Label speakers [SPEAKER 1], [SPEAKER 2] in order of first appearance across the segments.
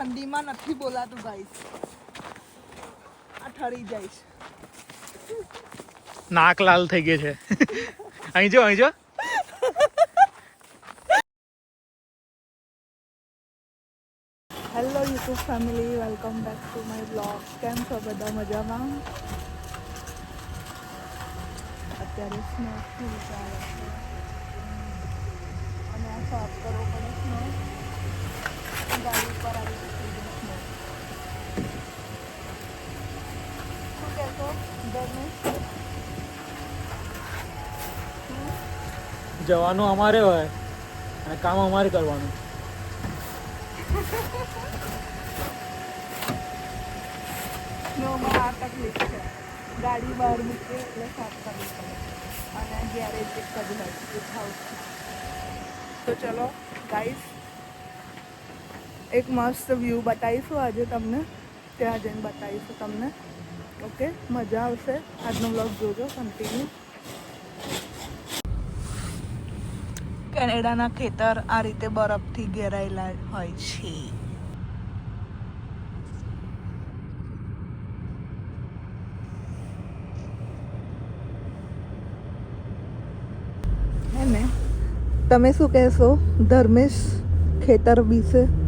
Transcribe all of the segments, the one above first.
[SPEAKER 1] ઠંડીમાં નથી બોલાતું ગાઈસ આ ઠરી જાય છે.
[SPEAKER 2] નાક લાલ થઈ ગઈ છે. અહીં જો અહીં જો.
[SPEAKER 1] Hello YouTube family welcome back to my blog કેમ છો બધા મજામાં? અત્યારે સ્નો ફૂલ ચાલે છે. અને આ સાફ કરવો પડે સ્નો ગાડી પર આવી
[SPEAKER 2] જવાનું અમારે હોય અને કામ અમારે કરવાનું.
[SPEAKER 1] સ્નોમાં આ તકલીફ છે. ગાડી બહાર મૂકીએ એટલે સાફ કરવી પડે. અને ગેરેજ એક હોય એક તો ચલો ગાઈસ એક મસ્ત વ્યૂ બતાવીશું આજે તમને. ત્યાં જઈને બતાવીશું તમને. ઓકે? મજા આવશે. આજનો બ્લોગ જોજો કન્ટિન્યુ કેનેડાના ખેતર આ રીતે બરફથી ઘેરાયેલા હોય છે. તમે શું કહેશો? ધર્મેશ ખેતર વિશે?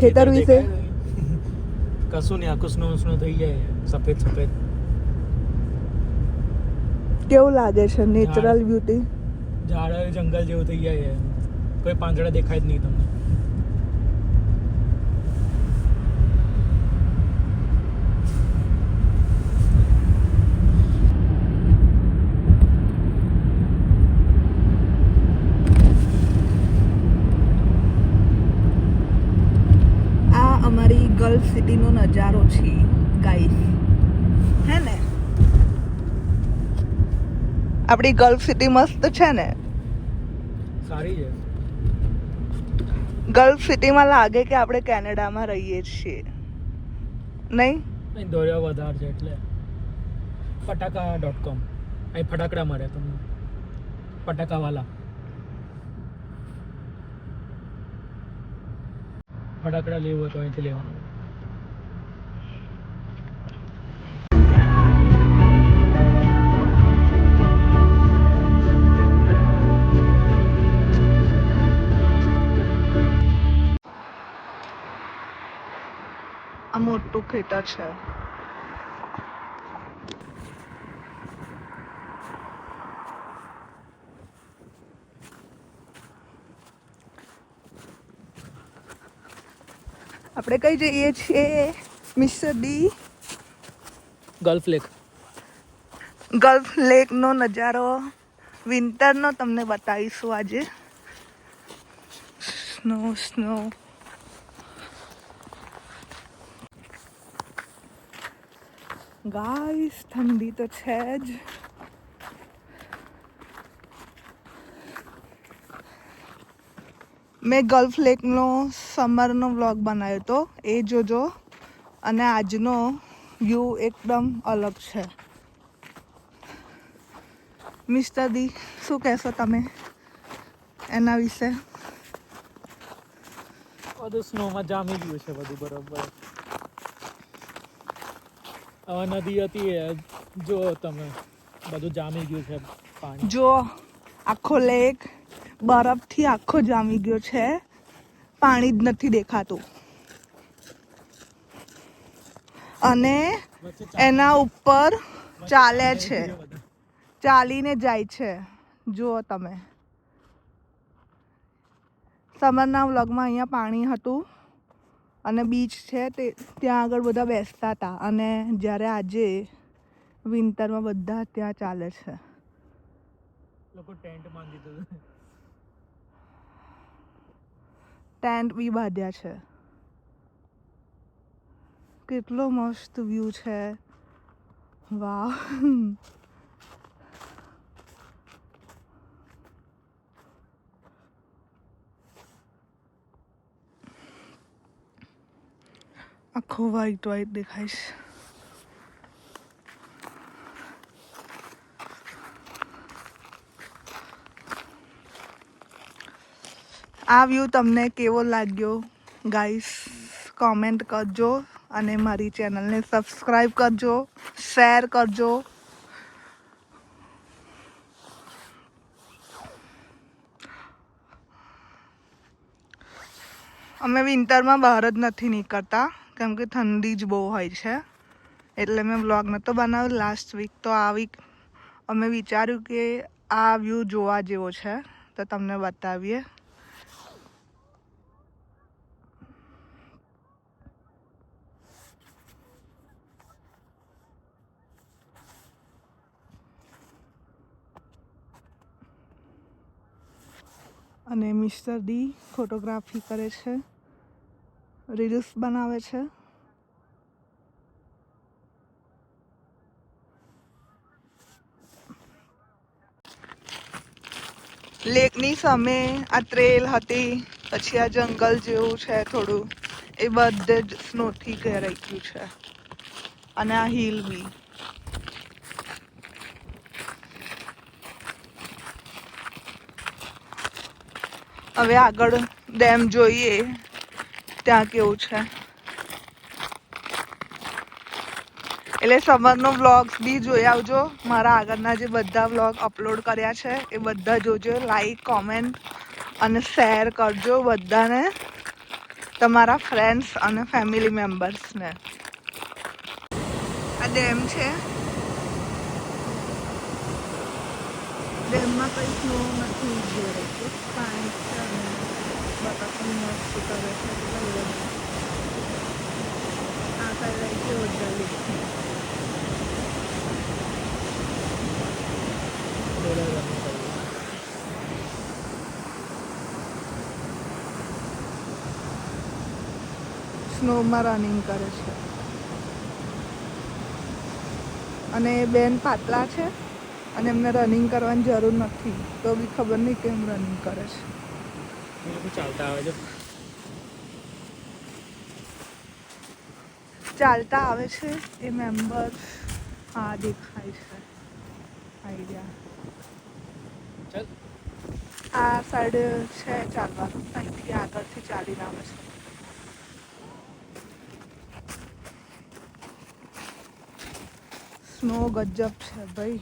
[SPEAKER 1] ખેતર વિશે?
[SPEAKER 2] કશું નહીં આખું સ્નો સ્નો થઈ જાય સફેદ સફેદ.
[SPEAKER 1] કેવું લાગે છે નેચરલ બ્યુટી
[SPEAKER 2] ઝાડ જંગલ જેવું થઈ જાય કોઈ પાંદડા દેખાય જ નહીં તમને
[SPEAKER 1] આ અમારી ગલ્ફ સિટીનો નજારો છે ગાઈસ હે ને? આપણી ગલ્ફ સિટી મસ્ત છે ને?
[SPEAKER 2] સારી છે.
[SPEAKER 1] ગલ્ફ સિટીમાં લાગે કે આપણે કેનેડામાં રહીએ છીએ. નહીં?
[SPEAKER 2] દોર્યા વધારે છે એટલે. ફટાકા ડોટ કોમ અહીં ફટાકડા મળે તમને. ફટાકાવાલા. ફટાકડા લેવું હોય તો અહીંથી લેવાનું.
[SPEAKER 1] છે. આપણે કઈ જઈએ છીએ mister D?
[SPEAKER 2] Gulf Lake.
[SPEAKER 1] Gulf લેકનો નજારો વિન્ટરનો તમને બતાવીશું આજે. સ્નો સ્નો ગાઈસ ઠંડી તો છે જ મેં ગલ્ફ લેકનો સમરનો વ્લોગ બનાવ્યો હતો. એ જોજો. અને આજનો વ્યૂ એકદમ અલગ છે. મિસ્ટર દી શું કહેશો તમે એના વિશે?
[SPEAKER 2] બધું સ્નોમાં જામી ગયું છે બધું બરોબર. હવે નદી હતી જો તમે બધું જામી ગયું છે પાણી.
[SPEAKER 1] જો આખો લેક બરફથી આખો જામી ગયો છે. પાણી જ નથી દેખાતું. અને એના ઉપર ચાલે છે. ચાલીને જાય છે. જુઓ તમે. સમરના વ્લોગમાં અહીંયા પાણી હતું. અને બીચ છે તે ત્યાં આગળ બધા બેસતા હતા. અને જ્યારે આજે વિન્ટરમાં બધા ત્યાં ચાલે છે.
[SPEAKER 2] લોકો ટેન્ટ બાંધી દીધું
[SPEAKER 1] ટેન્ટ બી બાંધ્યા છે. કેટલો મસ્ત વ્યૂ છે. વાહ. આખો વ્હાઈટ વ્હાઈટ દેખાય છે. આ વ્યૂ તમને કેવો લાગ્યો? ગાઈસ કોમેન્ટ કરજો અને મારી ચેનલને સબસ્ક્રાઈબ કરજો શેર કરજો. અમે વિન્ટરમાં બહાર જ નથી નીકળતા. કેમ કે ઠંડી જ બહુ હોય છે. એટલે મેં વ્લોગ નહોતો બનાવ્યો. લાસ્ટ વીક તો આ વીક અમે વિચાર્યું કે આ વ્યૂ જોવા જેવો છે. તો તમને બતાવીએ. અને મિસ્ટર ડી ફોટોગ્રાફી કરે છે. રીલ્સ બનાવે છે? લેકની સામે આ ટ્રેલ હતી, પછી આ જંગલ જેવું છે થોડું. એ બધે જ સ્નોથી ઘેરાઈ ગયું છે. અને આ હિલ બી. હવે આગળ ડેમ જોઈએ. ત્યાં કેવું છે? એટલે સમરનો વ્લોગ્સ બી જોઈ આવજો. મારા આગળના જે બધા વ્લોગ અપલોડ કર્યા છે, એ બધા જોજો લાઈક કોમેન્ટ અને શેર કરજો બધાને, તમારા ફ્રેન્ડ્સ અને ફેમિલી મેમ્બર્સને આ ડેમ છે. ડેમમાં કંઈ સ્નો નથી જોડે પાણી અને બતકો મસ્ત કરે છે આ સાઈડ આવી છે સ્નોમાં રનિંગ કરે છે. અને બેન પાતળા છે અને એમને રનિંગ કરવાની જરૂર નથી. તો બી ખબર નહીં કેમ રનિંગ કરે છે.
[SPEAKER 2] ચાલતા આવે છે
[SPEAKER 1] ચાલતા આવે છે એ મેમ્બર હા દેખાય છે આઈડિયા આ સાઈડ છે ચાલવાનું અહીંથી આગળથી ચાલીને આવે છે સ્નો ગજબ છે ભાઈ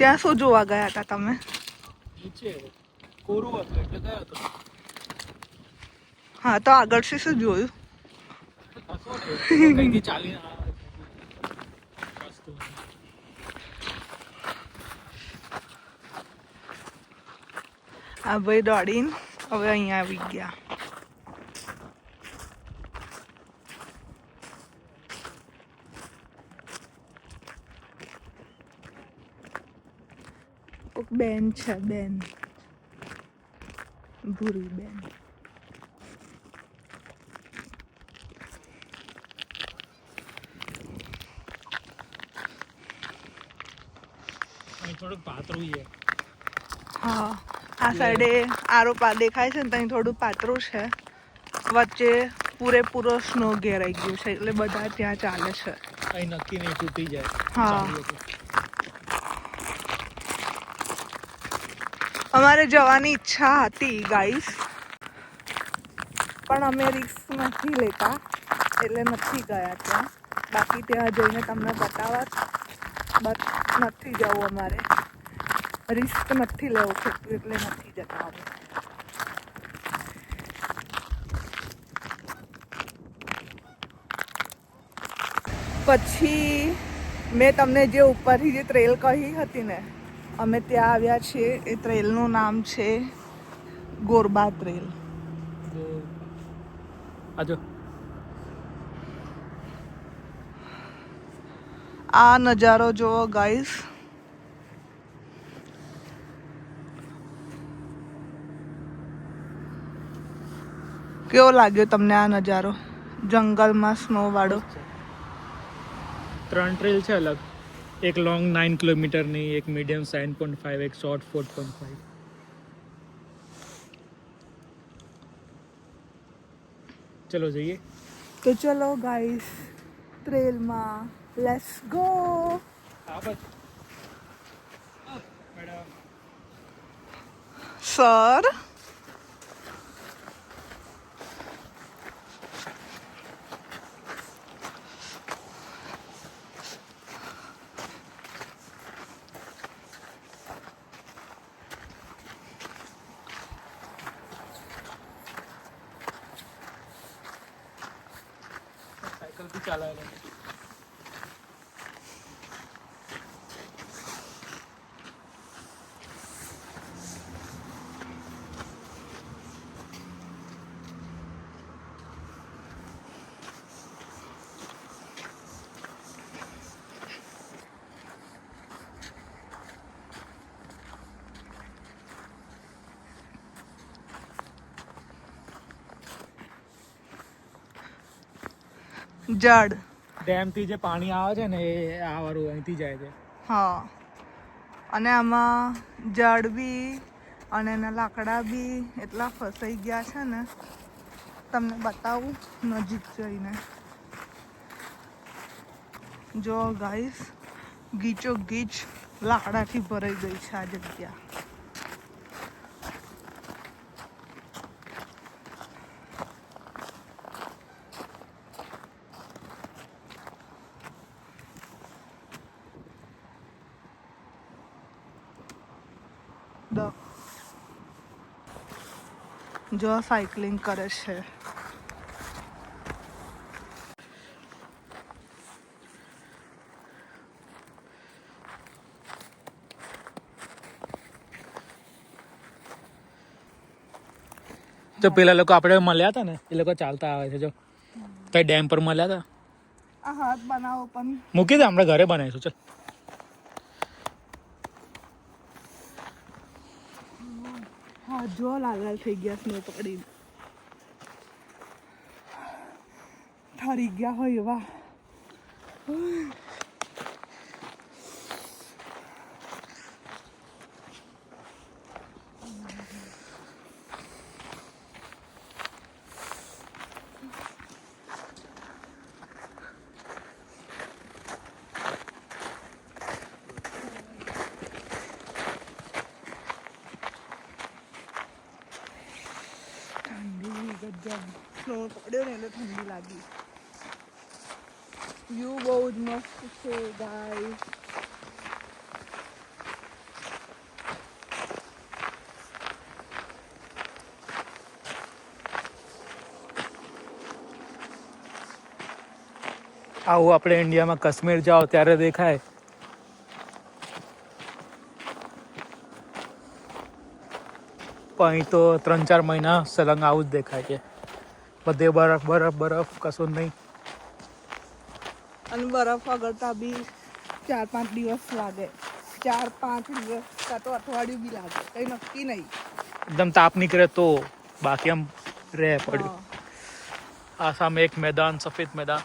[SPEAKER 1] ત્યાં શું જોવા ગયા હતા તમે?
[SPEAKER 2] નીચે કોરું હતું એટલે ગયો હતો.
[SPEAKER 1] હા તો આગળથી શું જોયું?
[SPEAKER 2] કઈથી છે.
[SPEAKER 1] આ ભાઈ દોડીને હવે અહીંયા આવી ગયા. કોક બેન છે બેન ભૂરી બેન
[SPEAKER 2] થોડુંક પાતળું છે.
[SPEAKER 1] હા આ સાઈડે આરોપા દેખાય છે ને ત્યાં થોડું પાતળું છે. વચ્ચે પૂરેપૂરો સ્નો ઘેરાઈ ગયો છે એટલે બધા ત્યાં ચાલે છે.
[SPEAKER 2] અહીં નક્કી નહીં તૂટી જાય.
[SPEAKER 1] હા.
[SPEAKER 2] ચાલીએ તો.
[SPEAKER 1] અમારે જવાની ઈચ્છા હતી ગાઈસ પણ અમે રિસ્ક નથી લેતા એટલે નથી ગયા ત્યાં બાકી ત્યાં જઈને તમને બતાવત બટ નથી જવું અમારે રિસ્ક નથી લેવું ખોટું એટલે નથી જતા અમે પછી મેં તમને જે ઉપરથી જે ટ્રેલ કહી હતી ને અમે ત્યાં આવ્યા છીએ. એ ટ્રેલનું નામ છે ગોરબા ટ્રેલ
[SPEAKER 2] તો- આ
[SPEAKER 1] આ નજારો જુઓ ગાઈસ કેવો લાગ્યો તમને આ નજારો? જંગલમાં સ્નો વાળો.
[SPEAKER 2] ત્રણ ટ્રેલ છે અલગ. એક લોંગ નાઇન કિલોમીટરની એક મીડિયમ સેવન પોઈન્ટ ફાઇવ એક શોર્ટ ફોર પોઈન્ટ ફાઇવ ચલો જઈએ
[SPEAKER 1] તો ચલો ગાઈસ ટ્રેલમાં લેટ્સ ગો
[SPEAKER 2] મેડમ
[SPEAKER 1] સર
[SPEAKER 2] સાયકલથી ચાલાય
[SPEAKER 1] જડ
[SPEAKER 2] ડેમથી જે પાણી આવે છે ને એ આ વાળું અહીંથી જાય છે.
[SPEAKER 1] હા. અને આમાં જડ બી અને એના લાકડા બી એટલા ફસાઈ ગયા છે ને તમને બતાવું નજીક જઈને. જો ગાઈસ ગીચો ગીચ લાકડાથી ભરાઈ ગઈ છે આ જગ્યા. દ. જો સાયકલિંગ કરે છે.
[SPEAKER 2] જો પેલા લોકો આપણે મળ્યા હતા ને એ લોકો ચાલતા આવે છે જો. કઈ ડેમ પર મળ્યા હતા? મૂકી દે આપણે ઘરે બનાવીશું ચાલ
[SPEAKER 1] હા જો લાલ થઈ ગયા સ્નો પકડીને ઠરી ગયા હોય એવા ઠંડી ગજબ સ્નો પડ્યો ને એટલે ઠંડી લાગી. વ્યૂ બહુ જ મસ્ત છે ગાય
[SPEAKER 2] આવું આપણે ઇન્ડિયામાં કાશ્મીર જાઓ ત્યારે દેખાય. પણ અહીં તો ત્રણ ચાર મહિના સલંગ આવું જ દેખાય છે. બધે બરફ બરફ બરફ કશું નહીં.
[SPEAKER 1] અને બરફ વગરતા બી ચાર પાંચ દિવસ લાગે. ચાર પાંચ દિવસ કાં તો અઠવાડિયું બી લાગે. કઈ નક્કી નહીં.
[SPEAKER 2] એકદમ તાપ નીકળે તો બાકી આમ રહે પડ્યું. આ સામે એક મેદાન સફેદ મેદાન.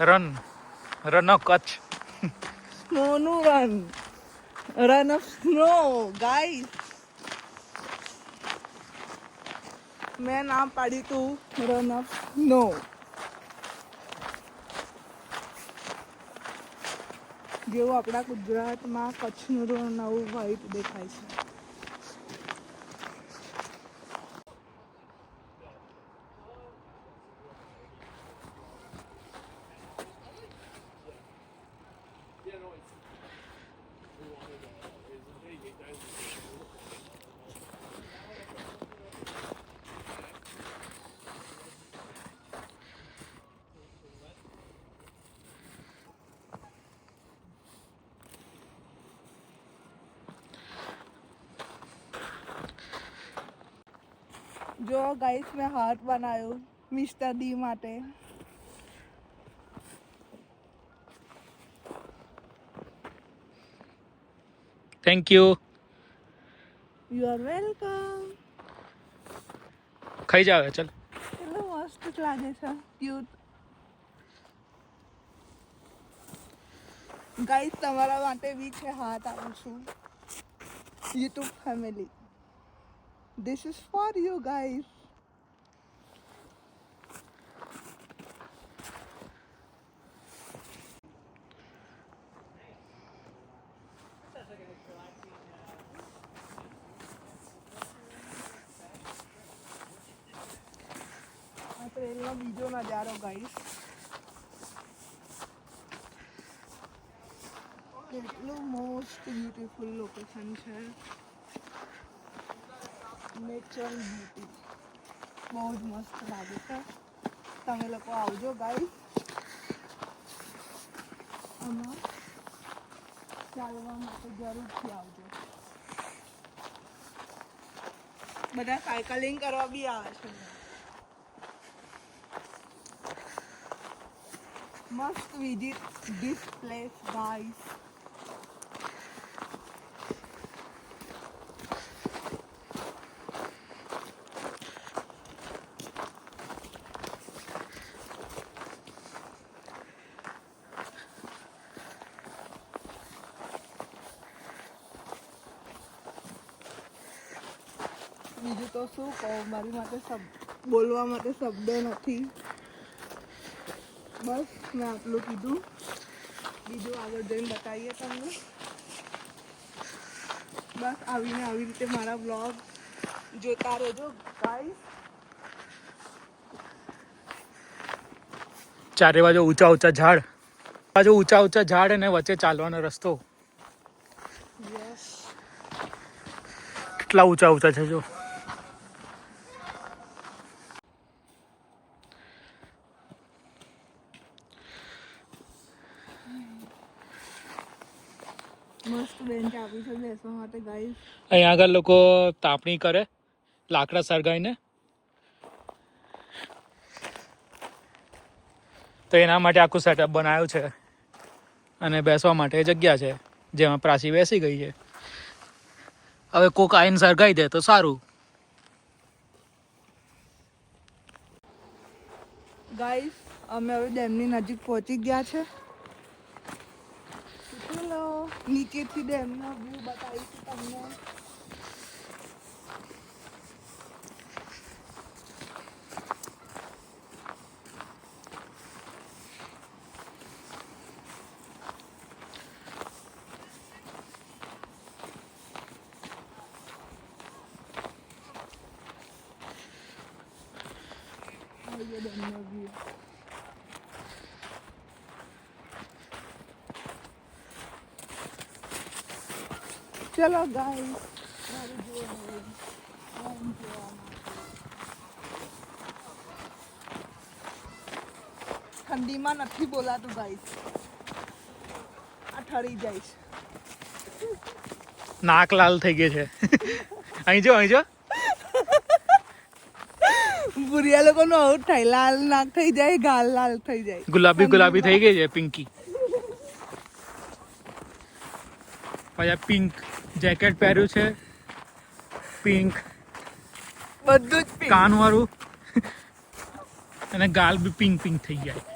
[SPEAKER 2] Rann. Rann of Kutch
[SPEAKER 1] સ્નોનું Rann. Rann of snow guys. મેં નામ પાડ્યું તું. રન ઓફ નો. જેવું આપણા ગુજરાતમાં કચ્છનું રણ નવું વ્હાઈટ દેખાય છે. જો ગાઈસ મેં હાર્ટ બનાવ્યું મિસ્ટર ડી માટે.
[SPEAKER 2] Thank you
[SPEAKER 1] you are welcome
[SPEAKER 2] ખાઈ જાવ ચાલ.
[SPEAKER 1] કેટલું મસ્ત લાગે છે. ક્યુટ ગાઈસ તમારા માટે બી છે હાથ આપું છું. YouTube family this is for you guys આ ટ્રેનનો બીજો નજારો ગાઈસ કેટલું મોસ્ટ બ્યુટીફુલ લોકેશન છે નેચરલ બ્યુટી બહુ જ મસ્ત લાગે છે. તમે લોકો આવજો ગાઈ આમાં ચાલવા માટે જરૂરથી આવજો. બધા સાયકલિંગ કરવા બી આવે છે. મસ્ત વિઝિટ this પ્લેસ guys. બીજું તો શું કહું મારી માટે શબ્દ બોલવા માટે શબ્દ નથી. બસ મેં આટલું કીધું. બીજું આગળ જઈને બતાવીએ તમને. બસ આવીને આવી રીતે મારા બ્લોગ જોતા રહેજો ગાઈસ
[SPEAKER 2] ચારે બાજુ ઊંચા ઊંચા ઝાડ. બાજુ ઊંચા ઊંચા ઝાડ અને વચ્ચે ચાલવાનો રસ્તો. કેટલા ઊંચા ઊંચા છે જો
[SPEAKER 1] મસ્ત બેન્ચ આપી છે બેસવા માટે ગાઈસ
[SPEAKER 2] અહીંયા આગળ લોકો તાપણી કરે લાકડા સળગાવીને. તો એના માટે આખું સેટઅપ બનાવ્યું છે. અને બેસવા માટે જગ્યા છે જેમાં પ્રાસી બેસી ગઈ છે. હવે કોક આઈને સળગાવી દે તો સારું.
[SPEAKER 1] ગાઈસ અમે હવે ડેમની નજીક પહોંચી ગયા છે. ચલો નીચેથી ડેમનો વ્યૂ બતાવીશું તમને આવી ગયો ડેમનો વ્યૂ ચલો ગાઈસ મારું જોવાનું આમ જોવા માટે ઠંડીમાં નથી બોલાતું ગાઈસ આ ઠરી જાય છે
[SPEAKER 2] નાક લાલ થઈ ગઈ છે અહીં જો અહીં જો
[SPEAKER 1] બુરિયા લોકોનું આવું થાય લાલ નાક થઈ જાય ગાલ લાલ થઈ જાય
[SPEAKER 2] ગુલાબી ગુલાબી થઈ ગઈ છે પિંકી પછી પિંક જેકેટ પહેર્યું છે. પિંક
[SPEAKER 1] બધું જ pink.
[SPEAKER 2] કાન વાળું અને ગાલ બી પિંક પિંક થઈ જાય.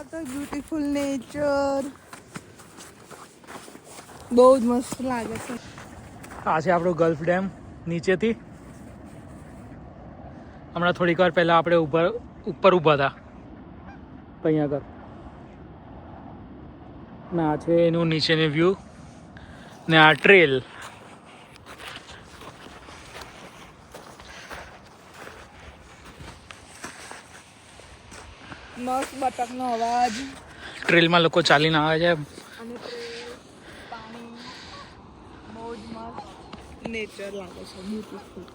[SPEAKER 1] What a beautiful nature. બહુ જ મસ્ત લાગે છે.
[SPEAKER 2] આ છે આપણો ગલ્ફ ડેમ, નીચેથી. હમણાં થોડીક વાર પહેલા આપણે ઉપર ઉપર ઊભા હતા. અહીંયા આગળ. ના છે એનું નીચેનું વ્યૂ ને આ ટ્રેલ
[SPEAKER 1] મસ્ત બતકનો અવાજ
[SPEAKER 2] ટ્રેલમાં લોકો ચાલીને આવે છે
[SPEAKER 1] અને trail, પાણી બહુ જ મસ્ત નેચર લાગે છે બ્યુટીફુલ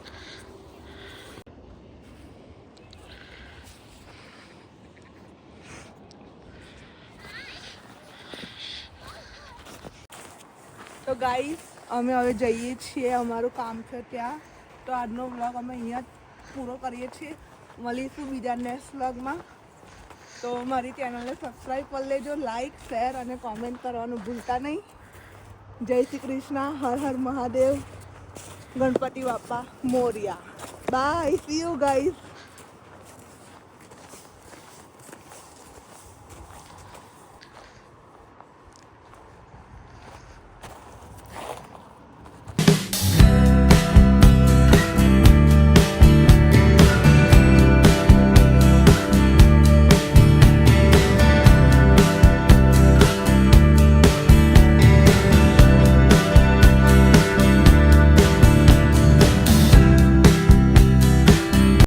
[SPEAKER 1] તો ગાઈસ અમે હવે જઈએ છીએ અમારું કામ છે ત્યાં. તો આજનો વ્લોગ અમે અહીંયા જ પૂરો કરીએ છીએ. મળીશું બીજા નેક્સ્ટ વ્લોગમાં તો મારી ચેનલને સબસ્ક્રાઈબ કરી લેજો લાઈક શેર અને કોમેન્ટ કરવાનું ભૂલતા નહીં. જય Shri Krishna, Har Har Mahadev. Ganpati Bappa Morya. Bye see you guys